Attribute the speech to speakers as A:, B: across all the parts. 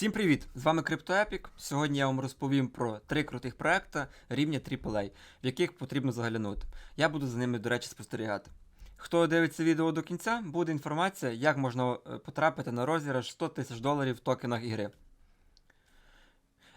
A: Всім привіт! З вами CryptoEpic. Сьогодні я вам розповім про три крутих проекти рівня AAA, в яких потрібно заглянути. Я буду за ними, до речі, спостерігати. Хто дивиться відео до кінця, буде інформація, як можна е, потрапити на розіграш 100 тисяч доларів в токенах ігри.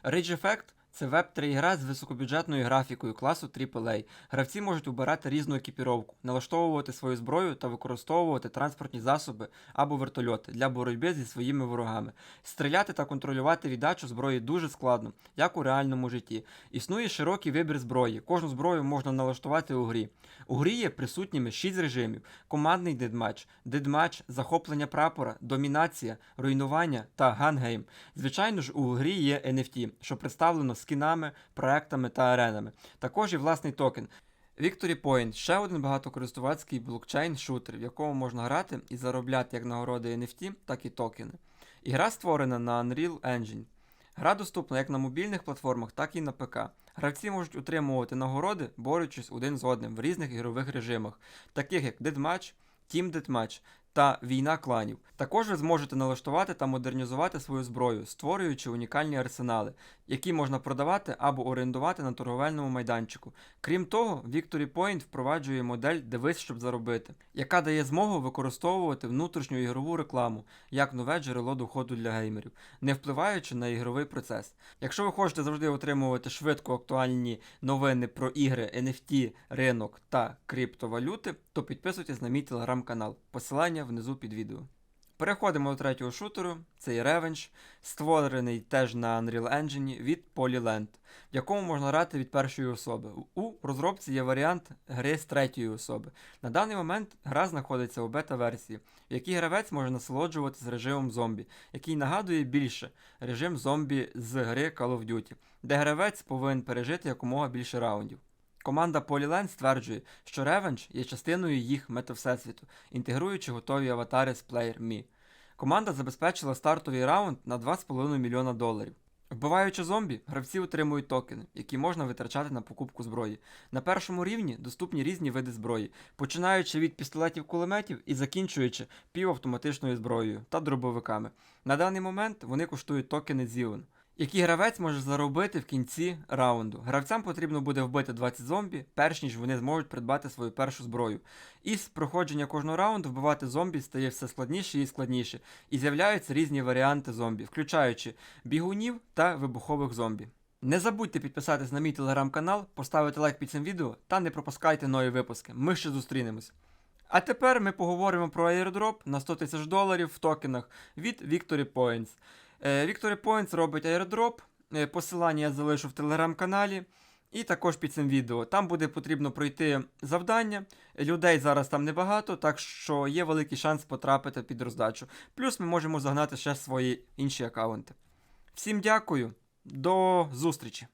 A: Ridge Effect це веб-3 гра з високобюджетною графікою класу AAA. Гравці можуть обирати різну екіпіровку, налаштовувати свою зброю та використовувати транспортні засоби або вертольоти для боротьби зі своїми ворогами. Стріляти та контролювати віддачу зброї дуже складно, як у реальному житті. Існує широкий вибір зброї. Кожну зброю можна налаштувати у грі. У грі є присутніми 6 режимів: командний дедматч, дедматч, захоплення прапора, домінація, руйнування та гангейм. Звичайно ж, у грі є NFT, що представлено скінами, проектами та аренами. Також є власний токен. Victory Point ще один багатокористувацький блокчейн-шутер, в якому можна грати і заробляти як нагороди NFT, так і токени. Ігра створена на Unreal Engine. Гра доступна як на мобільних платформах, так і на ПК. Гравці можуть отримувати нагороди, борючись один з одним в різних ігрових режимах, таких як Deathmatch, Team Deathmatch та Війна кланів. Також ви зможете налаштувати та модернізувати свою зброю, створюючи унікальні арсенали, які можна продавати або орендувати на торговельному майданчику. Крім того, Victory Point впроваджує модель «Дивись, щоб заробити, яка дає змогу використовувати внутрішню ігрову рекламу як нове джерело доходу для геймерів, не впливаючи на ігровий процес. Якщо ви хочете завжди отримувати швидко актуальні новини про ігри, NFT, ринок та криптовалюти, то підписуйтесь на мій телеграм-канал. Посилання внизу під відео. Переходимо до третього шутеру. Це є Revenge, створений теж на Unreal Engine від Polyland, в якому можна грати від першої особи. У розробці є варіант гри з третьої особи. На даний момент гра знаходиться у бета-версії, в якій гравець може насолоджуватися режимом зомбі, який нагадує більше режим зомбі з гри Call of Duty, де гравець повинен пережити якомога більше раундів. Команда Polyland стверджує, що Revenge є частиною їх метавсесвіту, інтегруючи готові аватари з Player.me. Команда забезпечила стартовий раунд на 2,5 мільйона доларів. Вбиваючи зомбі, гравці отримують токени, які можна витрачати на покупку зброї. На першому рівні доступні різні види зброї, починаючи від пістолетів-кулеметів і закінчуючи півавтоматичною зброєю та дробовиками. На даний момент вони коштують токени Zion, які гравець може заробити в кінці раунду. Гравцям потрібно буде вбити 20 зомбі, перш ніж вони зможуть придбати свою першу зброю. І з проходження кожного раунду вбивати зомбі стає все складніше і складніше, і з'являються різні варіанти зомбі, включаючи бігунів та вибухових зомбі. Не забудьте підписатись на мій телеграм-канал, поставити лайк під цим відео та не пропускайте нові випуски. Ми ще зустрінемось. А тепер ми поговоримо про airdrop на 100 тисяч доларів в токенах від Victory Points. Е, Victory Points робить airdrop. Е, Посилання я залишу в телеграм-каналі. І також під цим відео. Там буде потрібно пройти завдання. Людей зараз там небагато, так що є великий шанс потрапити під роздачу. Плюс ми можемо загнати ще свої інші аккаунти. Всім дякую, до зустрічі!